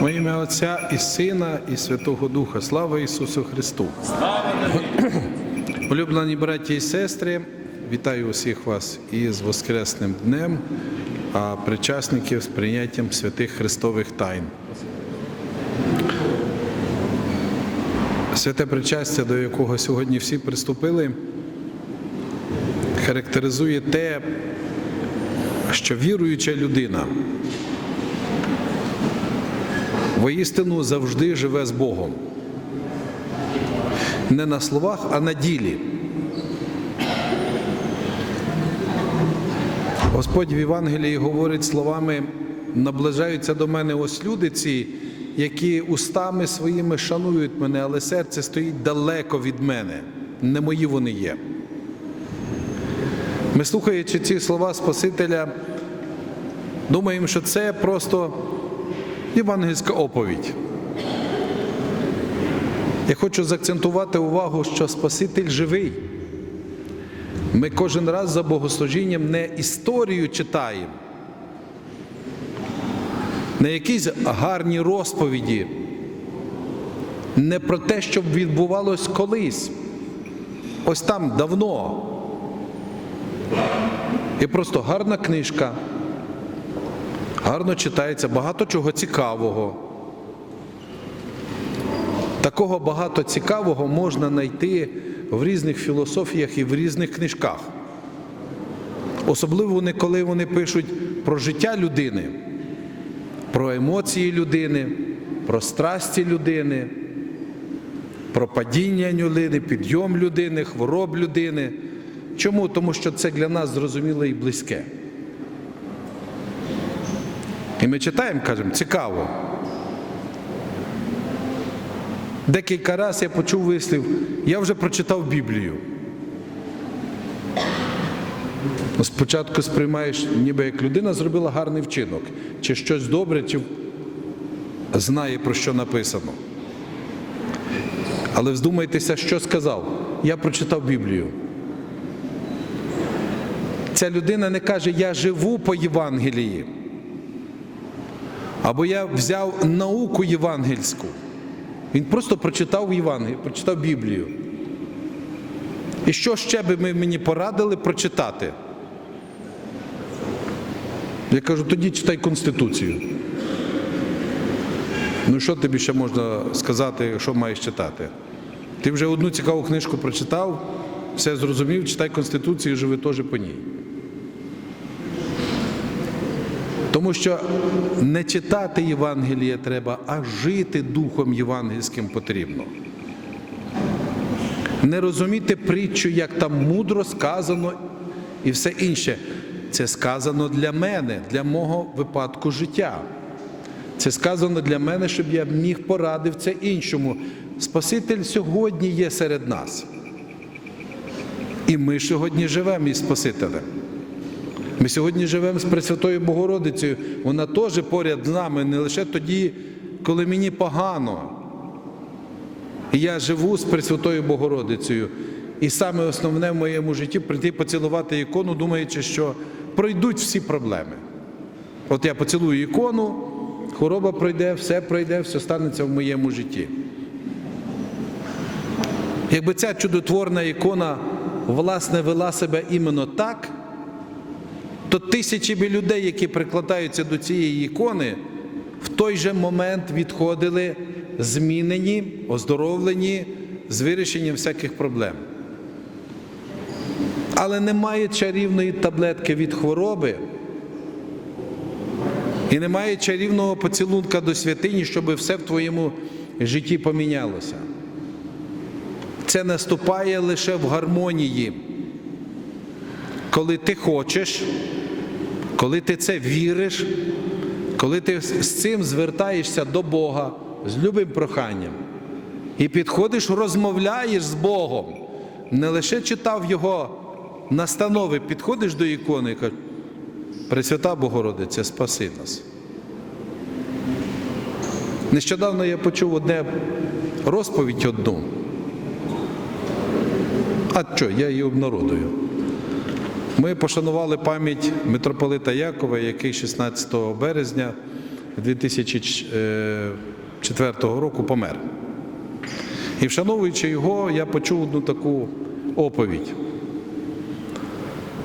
Во ім'я Отця і Сина, і Святого Духа. Слава Ісусу Христу! Улюблені браті і сестри, вітаю усіх вас із Воскресним днем, а причасників з прийняттям святих Христових тайн. Святе причастя, до якого сьогодні всі приступили, характеризує те, що віруюча людина воістину завжди живе з Богом. Не на словах, а на ділі. Господь в Євангелії говорить словами: наближаються до мене ось люди ці, які устами своїми шанують мене, але серце стоїть далеко від мене. Не мої вони є. Ми, слухаючи ці слова Спасителя, думаємо, що це просто євангельська оповідь. Я хочу заакцентувати увагу, що Спаситель живий. Ми кожен раз за богослужінням не історію читаємо, не якісь гарні розповіді, не про те, що відбувалось колись, ось там давно. І просто гарна книжка, гарно читається, багато чого цікавого. Такого багато цікавого можна знайти в різних філософіях і в різних книжках. Особливо коли вони пишуть про життя людини, про емоції людини, про страсті людини, про падіння людини, підйом людини, хвороб людини. Чому? Тому що це для нас зрозуміло і близьке. І ми читаємо, кажемо, цікаво. Декілька разів я почув вислів, я вже прочитав Біблію. Спочатку сприймаєш, ніби як людина зробила гарний вчинок, чи щось добре, чи знає, про що написано. Але вздумайтеся, що сказав. Я прочитав Біблію. Ця людина не каже, я живу по Євангелії. Або я взяв науку євангельську. Він просто прочитав Євангелію, прочитав Біблію. І що ще би ми мені порадили прочитати? Я кажу, тоді читай Конституцію. Ну що тобі ще можна сказати, що маєш читати? Ти вже одну цікаву книжку прочитав, все зрозумів, читай Конституцію живи теж по ній. Тому що не читати Євангеліє треба, а жити Духом Євангельським потрібно. Не розуміти притчу, як там мудро сказано і все інше. Це сказано для мене, для мого випадку життя. Це сказано для мене, щоб я міг порадив це іншому. Спаситель сьогодні є серед нас. І ми сьогодні живемо із Спасителем. Ми сьогодні живемо з Пресвятою Богородицею. Вона теж поряд з нами, не лише тоді, коли мені погано. І я живу з Пресвятою Богородицею. І саме основне в моєму житті прийти поцілувати ікону, думаючи, що пройдуть всі проблеми. От я поцілую ікону, хвороба пройде, все пройде, все станеться в моєму житті. Якби ця чудотворна ікона, власне, вела себе іменно так то тисячі людей, які прикладаються до цієї ікони, в той же момент відходили змінені, оздоровлені з вирішенням всяких проблем. Але немає чарівної таблетки від хвороби і немає чарівного поцілунка до святині, щоб все в твоєму житті помінялося. Це наступає лише в гармонії, коли ти хочеш коли ти це віриш, коли ти з цим звертаєшся до Бога з любим проханням і підходиш, розмовляєш з Богом, не лише читав Його настанови, підходиш до ікони і кажеш, Пресвята Богородиця, спаси нас. Нещодавно я почув одне розповідь одну. А що, я її обнародую. Ми пошанували пам'ять митрополита Якова, який 16 березня 2004 року помер. І вшановуючи його, я почув одну таку оповідь.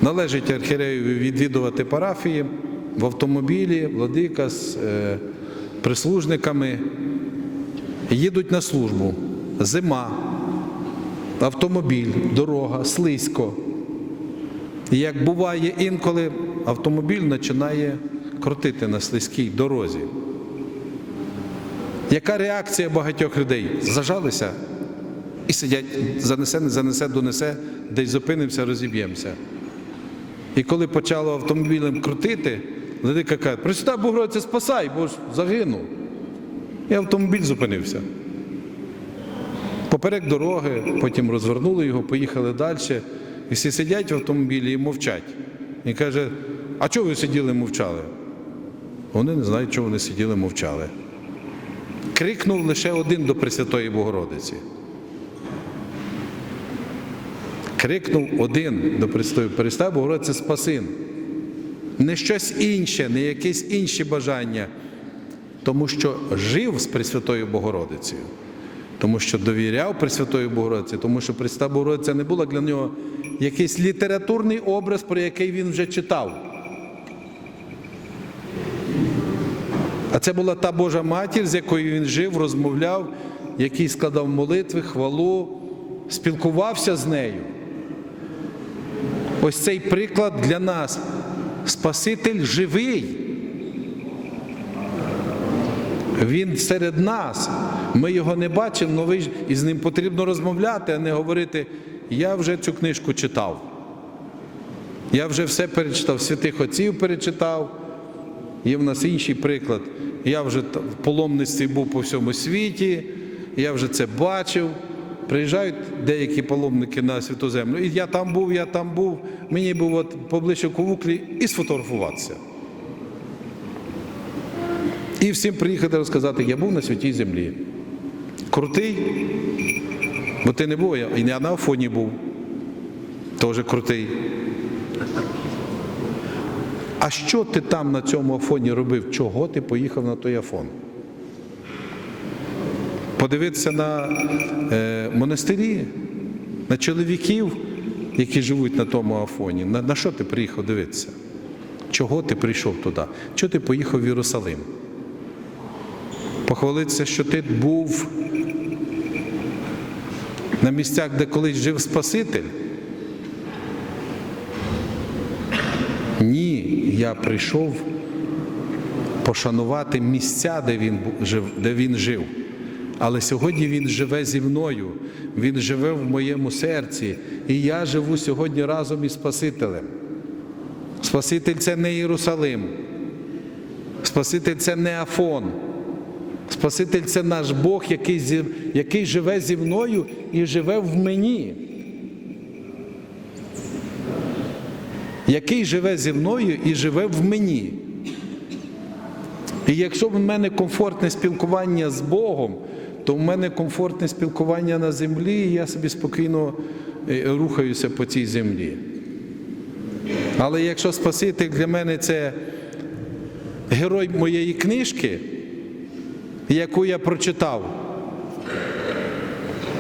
Належить архірею відвідувати парафії в автомобілі, владика з е, прислужниками. Їдуть на службу. Зима, автомобіль, дорога, слизько. І як буває інколи, автомобіль починає крутити на слизькій дорозі. Яка реакція багатьох людей? Зажалися і сидять, занесе, не занесе, донесе, десь зупинимося, розіб'ємося. І коли почало автомобілем крутити, Владика каже, Пресвята Богородиця, спасай, бо ж загинув. І автомобіль зупинився. Поперек дороги, потім розвернули його, поїхали далі. І всі сидять в автомобілі і мовчать. І каже, а чого ви сиділи мовчали? Вони не знають, чого вони сиділи мовчали. Крикнув лише один до Пресвятої Богородиці. Крикнув один до Пресвятої Пресвятої Богородиці Спасин. Не щось інше, не якісь інші бажання, тому що жив з Пресвятою Богородицею, тому що довіряв Пресвятої Богородиці, тому що Пресвята Богородиця не була для нього якийсь літературний образ, про який він вже читав. А це була та Божа матір, з якою він жив, розмовляв, який складав молитви, хвалу, спілкувався з нею. Ось цей приклад для нас. Спаситель живий. Він серед нас. Ми його не бачимо, але і з ним потрібно розмовляти, а не говорити, я вже цю книжку читав. Я вже все перечитав, святих отців перечитав. Є в нас інший приклад. Я вже в паломництві був по всьому світі, я вже це бачив. Приїжджають деякі паломники на святу землю. І я там був, я там був. Мені був от поближче к вуклі і сфотографуватися. І всім приїхати розказати, я був на святій землі. Крутий, бо ти не був, і я на Афоні був. Теж крутий. А що ти там на цьому Афоні робив? Чого ти поїхав на той Афон? Подивитися на е, монастирі, на чоловіків, які живуть на тому Афоні. На, на що ти приїхав дивитися? Чого ти прийшов туди? Чого ти поїхав в Єрусалим? Похвалитися, що ти був на місцях, де колись жив Спаситель? Ні, я прийшов пошанувати місця, де він жив, де він жив. Але сьогодні він живе зі мною, він живе в моєму серці, і я живу сьогодні разом із Спасителем. Спаситель це не Єрусалим. Спаситель це не Афон. Спаситель це наш Бог, який, який живе зі мною і живе в мені. Який живе зі мною і живе в мені. І якщо в мене комфортне спілкування з Богом, то в мене комфортне спілкування на землі, і я собі спокійно е, рухаюся по цій землі. Але якщо Спаситель для мене це герой моєї книжки, яку я прочитав,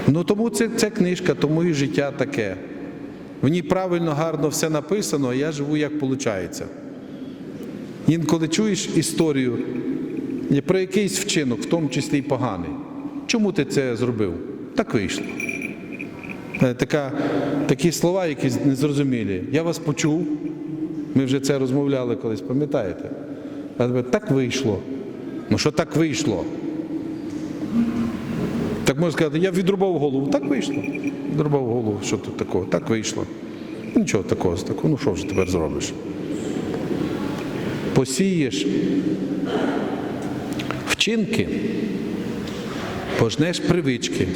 ну тому це, це книжка, тому і життя таке. В ній правильно, гарно все написано, а я живу як виходить. Інколи чуєш історію про якийсь вчинок, в тому числі й поганий. Чому ти це зробив? Так вийшло. Е, Така, такі слова, якісь незрозумілі. Я вас почув, ми вже це розмовляли колись, пам'ятаєте? Так вийшло. Ну що так вийшло? Так можна сказати, я відрубав голову. Так вийшло. Відрубав голову. Що тут такого? Так вийшло. Нічого такого, такого. Ну що вже тепер зробиш? Посієш вчинки, пожнеш привички.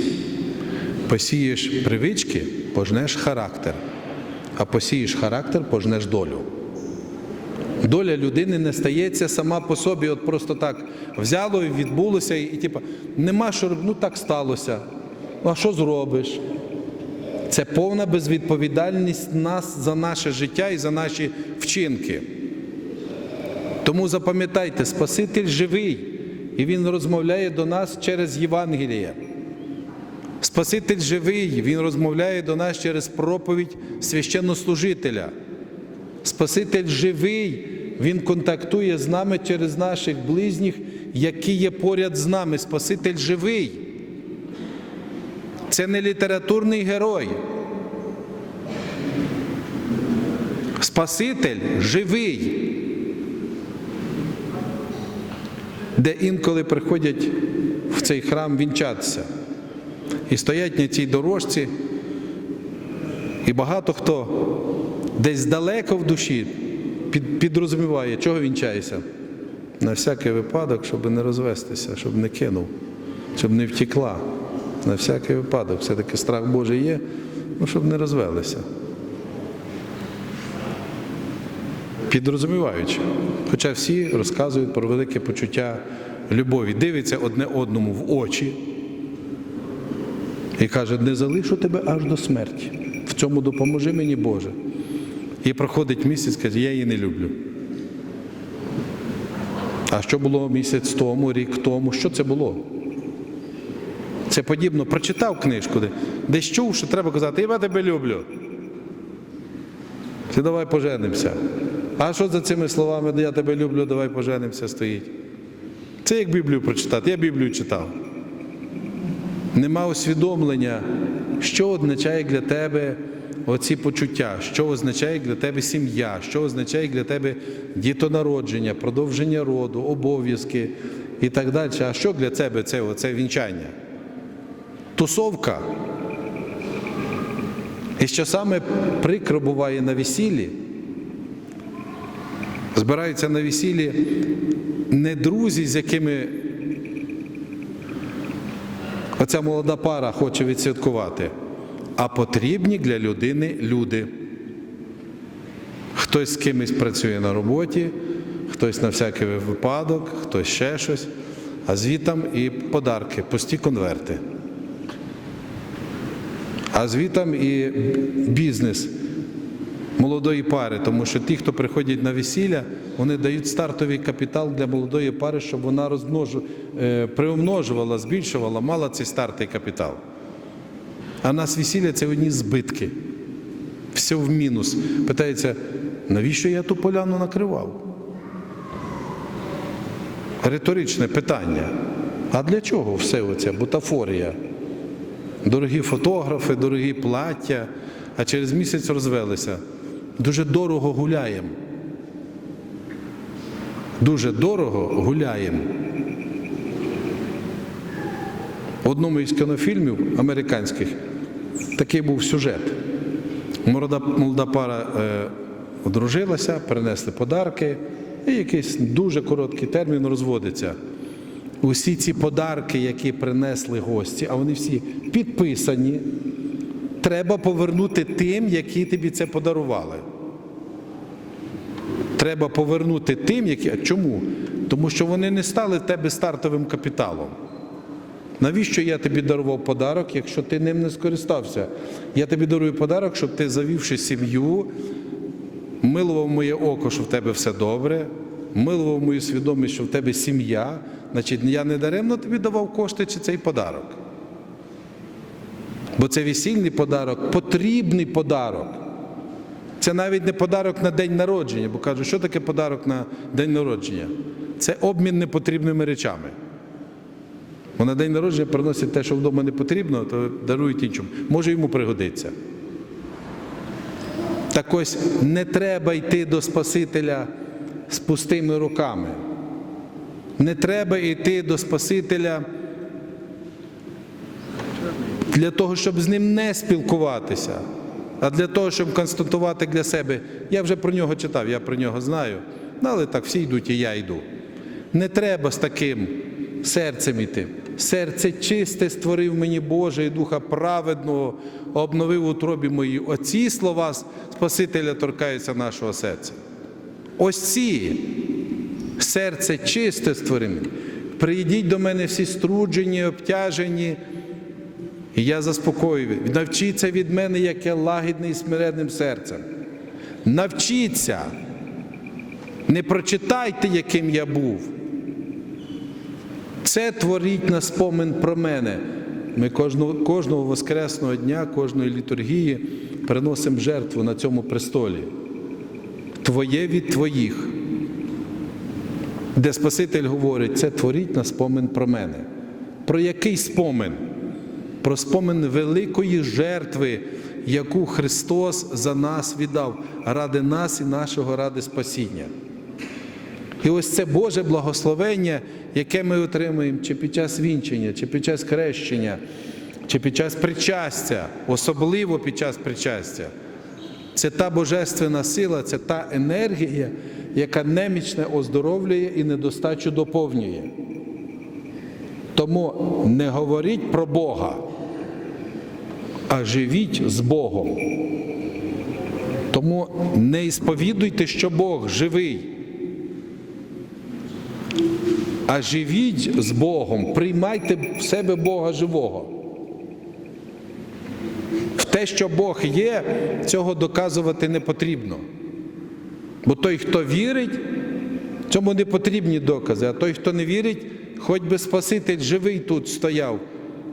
Посієш привички, пожнеш характер. А посієш характер, пожнеш долю. Доля людини не стається сама по собі, от просто так взяло і відбулося, і, і типу, нема що робити, ну так сталося. А що зробиш? Це повна безвідповідальність нас за наше життя і за наші вчинки. Тому запам'ятайте, Спаситель живий, і Він розмовляє до нас через Євангеліє. Спаситель живий, Він розмовляє до нас через проповідь священнослужителя. Спаситель живий, Він контактує з нами через наших близніх, які є поряд з нами. Спаситель живий. Це не літературний герой. Спаситель живий, де інколи приходять в цей храм вінчатися. І стоять на цій дорожці, і багато хто десь далеко в душі під, підрозуміває, чого вінчаєшся. На всякий випадок, щоб не розвестися, щоб не кинув, щоб не втекла. На всякий випадок. Все-таки страх Божий є, ну, щоб не розвелися. Підрозуміваючи. Хоча всі розказують про велике почуття любові, дивиться одне одному в очі і каже, не залишу тебе аж до смерті. В цьому допоможи мені Боже. І проходить місяць, каже, я її не люблю. А що було місяць тому, рік тому? Що це було? Це подібно, прочитав книжку, десь чув, що треба казати, я тебе люблю. Ти давай поженимося. А що за цими словами, я тебе люблю, давай поженимося, стоїть? Це як Біблію прочитати. Я Біблію читав. Нема усвідомлення, що означає для тебе оці почуття, що означає для тебе сім'я, що означає для тебе дітонародження, продовження роду, обов'язки і так далі. А що для тебе це оце вінчання? Тусовка. І що саме прикро буває на весіллі, збираються на весіллі не друзі, з якими оця молода пара хоче відсвяткувати, а потрібні для людини люди. Хтось з кимось працює на роботі, хтось на всякий випадок, хтось ще щось, а звітам і подарки, пусті конверти. А звітам і бізнес молодої пари, тому що ті, хто приходять на весілля, вони дають стартовий капітал для молодої пари, щоб вона розмножу, е, приумножувала, збільшувала, мала цей стартовий капітал. А нас весілля це одні збитки. Все в мінус. Питається, навіщо я ту поляну накривав? Риторичне питання. А для чого все оця бутафорія? Дорогі фотографи, дорогі плаття, а через місяць розвелися. Дуже дорого гуляємо. Дуже дорого гуляємо. В одному із кінофільмів американських такий був сюжет. Молода, молода пара е, одружилася, принесли подарки, і якийсь дуже короткий термін розводиться. Усі ці подарки, які принесли гості, а вони всі підписані, треба повернути тим, які тобі це подарували. Треба повернути тим, які. Чому? Тому що вони не стали в тебе стартовим капіталом. Навіщо я тобі дарував подарок, якщо ти ним не скористався? Я тобі дарую подарок, щоб ти, завівши сім'ю, милував моє око, що в тебе все добре, милував мою свідомість, що в тебе сім'я. Значить, я не даремно тобі давав кошти чи цей подарок. Бо це весільний подарок, потрібний подарок. Це навіть не подарок на день народження, бо кажуть, що таке подарок на день народження? Це обмін непотрібними речами. Бо на день народження приносять те, що вдома не потрібно, то дарують іншому. Може йому пригодиться. Так ось не треба йти до Спасителя з пустими руками. Не треба йти до Спасителя для того, щоб з ним не спілкуватися, а для того, щоб констатувати для себе. Я вже про нього читав, я про нього знаю. Ну, але так всі йдуть, і я йду. Не треба з таким серцем іти. Серце чисте створив мені Боже і духа праведного, обновив у тробі мої. Оці слова Спасителя торкаються нашого серця. Ось ці серце чисте створив. Прийдіть до мене всі струджені, обтяжені, і я заспокоюю. Навчіться від мене, як я лагідний і смиренним серцем. Навчіться. Не прочитайте, яким я був. Це творіть на спомин про мене. Ми кожного, кожного воскресного дня, кожної літургії приносимо жертву на цьому престолі. Твоє від твоїх. Де Спаситель говорить, це творіть на спомин про мене. Про який спомин? Про спомин великої жертви, яку Христос за нас віддав, ради нас і нашого ради спасіння. І ось це Боже благословення, яке ми отримуємо чи під час вінчення, чи під час хрещення, чи під час причастя, особливо під час причастя. Це та божественна сила, це та енергія, яка немічне оздоровлює і недостачу доповнює. Тому не говоріть про Бога, а живіть з Богом. Тому не ісповідуйте, що Бог живий, а живіть з Богом, приймайте в себе Бога живого. В те, що Бог є, цього доказувати не потрібно. Бо той, хто вірить, цьому не потрібні докази, а той, хто не вірить, хоч би Спаситель живий тут стояв,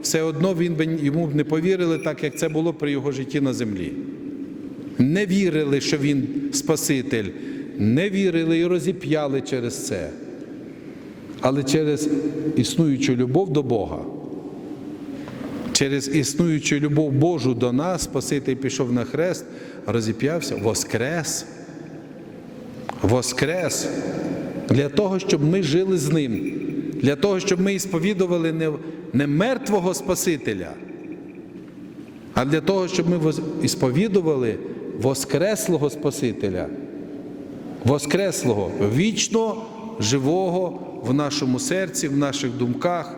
все одно він би йому не повірили, так як це було при його житті на землі. Не вірили, що він Спаситель, не вірили і розіп'яли через це. Але через існуючу любов до Бога, через існуючу любов Божу до нас, Спаситель пішов на хрест, розіп'явся, воскрес. Воскрес для того, щоб ми жили з ним, для того, щоб ми ісповідували не, не мертвого Спасителя, а для того, щоб ми ісповідували Воскреслого Спасителя, Воскреслого, вічно живого в нашому серці, в наших думках,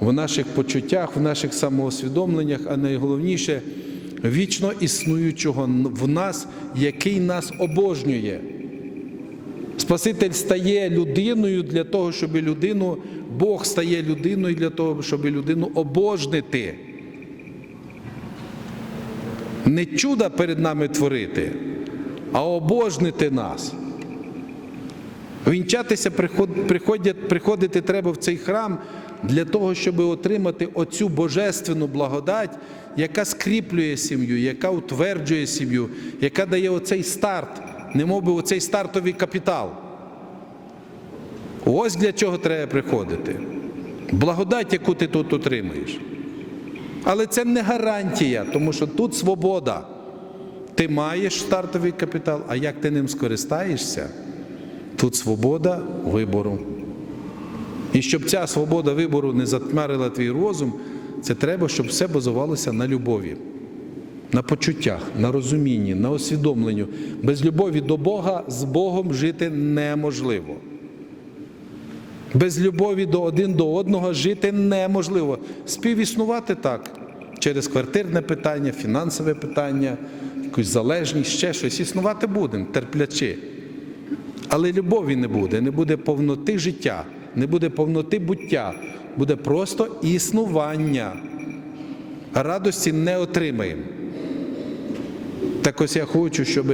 в наших почуттях, в наших самоусвідомленнях, а найголовніше вічно існуючого в нас, який нас обожнює. Спаситель стає людиною для того, щоб людину, Бог стає людиною для того, щоб людину обожнити. Не чуда перед нами творити, а обожнити нас. Вінчатися приходять, приходити треба в цей храм для того, щоб отримати оцю божественну благодать, яка скріплює сім'ю, яка утверджує сім'ю, яка дає оцей старт, немов би оцей стартовий капітал. Ось для чого треба приходити. Благодать, яку ти тут отримаєш. Але це не гарантія, тому що тут свобода. Ти маєш стартовий капітал, а як ти ним скористаєшся, тут свобода вибору. І щоб ця свобода вибору не затьмарила твій розум, це треба, щоб все базувалося на любові, на почуттях, на розумінні, на усвідомленню. Без любові до Бога з Богом жити неможливо. Без любові до один до одного жити неможливо. Співіснувати так через квартирне питання, фінансове питання, якусь залежність, ще щось. Існувати будемо, терплячи. Але любові не буде, не буде повноти життя, не буде повноти буття, буде просто існування. Радості не отримаємо. Так ось я хочу, щоб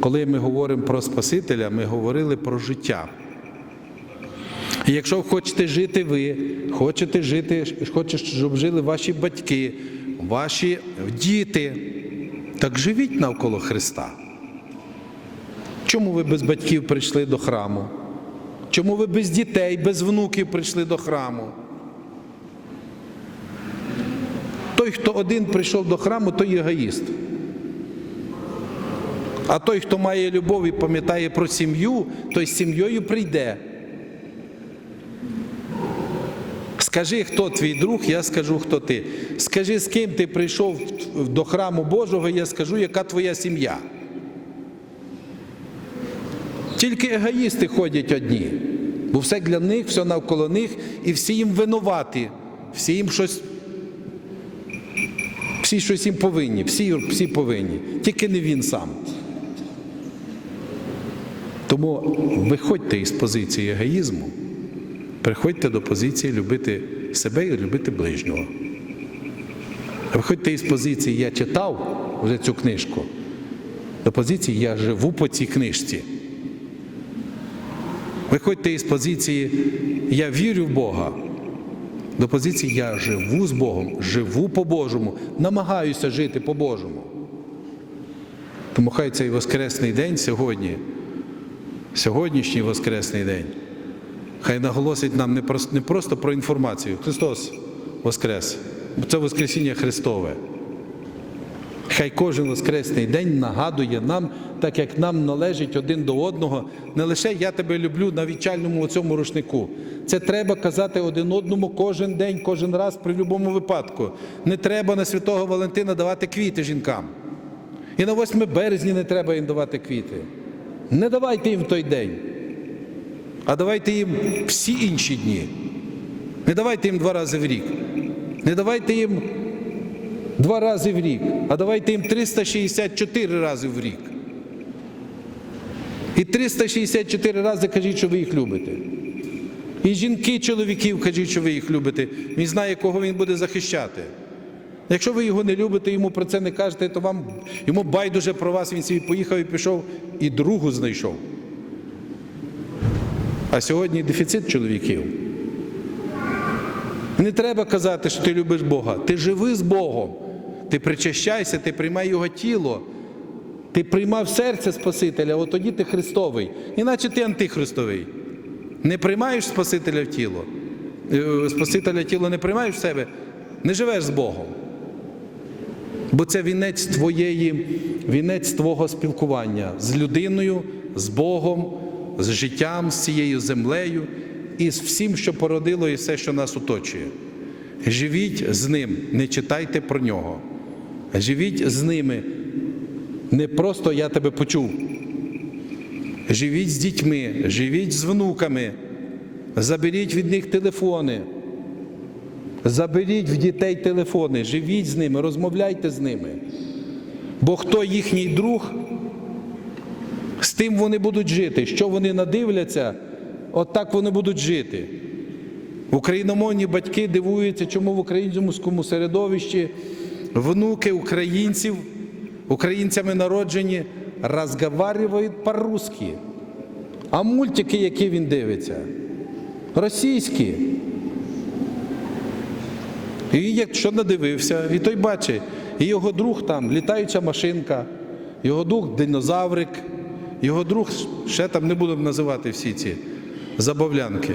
коли ми говоримо про Спасителя, ми говорили про життя. І якщо хочете жити ви, хочете жити, хочете, щоб жили ваші батьки, ваші діти, так живіть навколо Христа. Чому ви без батьків прийшли до храму? Чому ви без дітей, без внуків прийшли до храму? Той, хто один прийшов до храму, той егоїст. А той, хто має любов і пам'ятає про сім'ю, той з сім'єю прийде. Скажи, хто твій друг, я скажу, хто ти. Скажи, з ким ти прийшов до храму Божого, я скажу, яка твоя сім'я. Тільки егоїсти ходять одні, бо все для них, все навколо них, і всі їм винуваті, всі їм щось. Всі щось їм повинні, всі, всі повинні, тільки не він сам. Тому виходьте із позиції егоїзму, приходьте до позиції любити себе і любити ближнього. Виходьте із позиції Я читав вже цю книжку, до позиції Я живу по цій книжці. Виходьте із позиції Я вірю в Бога. До позиції Я живу з Богом, живу по-божому, намагаюся жити по-божому. Тому хай цей Воскресний день сьогодні, сьогоднішній Воскресний день, хай наголосить нам не просто, про інформацію. Христос Воскрес. Це Воскресіння Христове. Хай кожен воскресний день нагадує нам, так як нам належить один до одного, не лише я тебе люблю на вічальному цьому рушнику. Це треба казати один одному кожен день, кожен раз при будь-якому випадку. Не треба на Святого Валентина давати квіти жінкам. І на 8 березня не треба їм давати квіти. Не давайте їм той день, а давайте їм всі інші дні. Не давайте їм два рази в рік. Не давайте їм два рази в рік, а давайте їм 364 рази в рік. І 364 рази кажіть, що ви їх любите. І жінки, чоловіків кажіть, що ви їх любите. Він знає, кого він буде захищати. Якщо ви його не любите, йому про це не кажете, то вам йому байдуже про вас, він собі поїхав і пішов, і другу знайшов. А сьогодні дефіцит чоловіків. Не треба казати, що ти любиш Бога. Ти живи з Богом. Ти причащайся, ти приймай Його тіло. Ти приймав серце Спасителя, от тоді ти Христовий. Іначе ти антихристовий. Не приймаєш Спасителя в тіло. е, Спасителя тіло не приймаєш в себе, не живеш з Богом. Бо це вінець твоєї, вінець твого спілкування з людиною, з Богом, з життям, з цією землею і з всім, що породило, і все, що нас оточує. Живіть з ним, не читайте про нього. Живіть з ними. Не просто я тебе почув. Живіть з дітьми, живіть з внуками, заберіть від них телефони. Заберіть в дітей телефони, живіть з ними, розмовляйте з ними. Бо хто їхній друг, з тим вони будуть жити. Що вони надивляться, от так вони будуть жити. Україномовні батьки дивуються, чому в українському середовищі внуки українців, українцями народжені, розговарюють по-русски. А мультики, які він дивиться, російські. І якщо надивився, і той бачить, і його друг там літаюча машинка, його друг динозаврик, його друг, ще там не будемо називати всі ці забавлянки.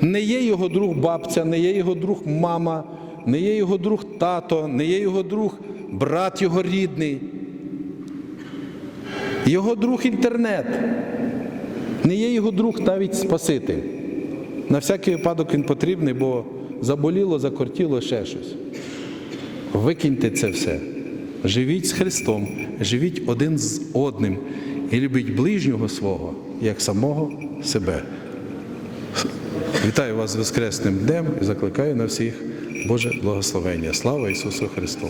Не є його друг бабця, не є його друг мама, не є його друг тато, не є його друг брат його рідний. Його друг інтернет. Не є його друг навіть Спаситель. На всякий випадок він потрібний, бо заболіло, закортіло ще щось. Викиньте це все. Живіть з Христом, живіть один з одним і любіть ближнього свого, як самого себе. Вітаю вас з Воскресним днем і закликаю на всіх Боже благословення. Слава Ісусу Христу!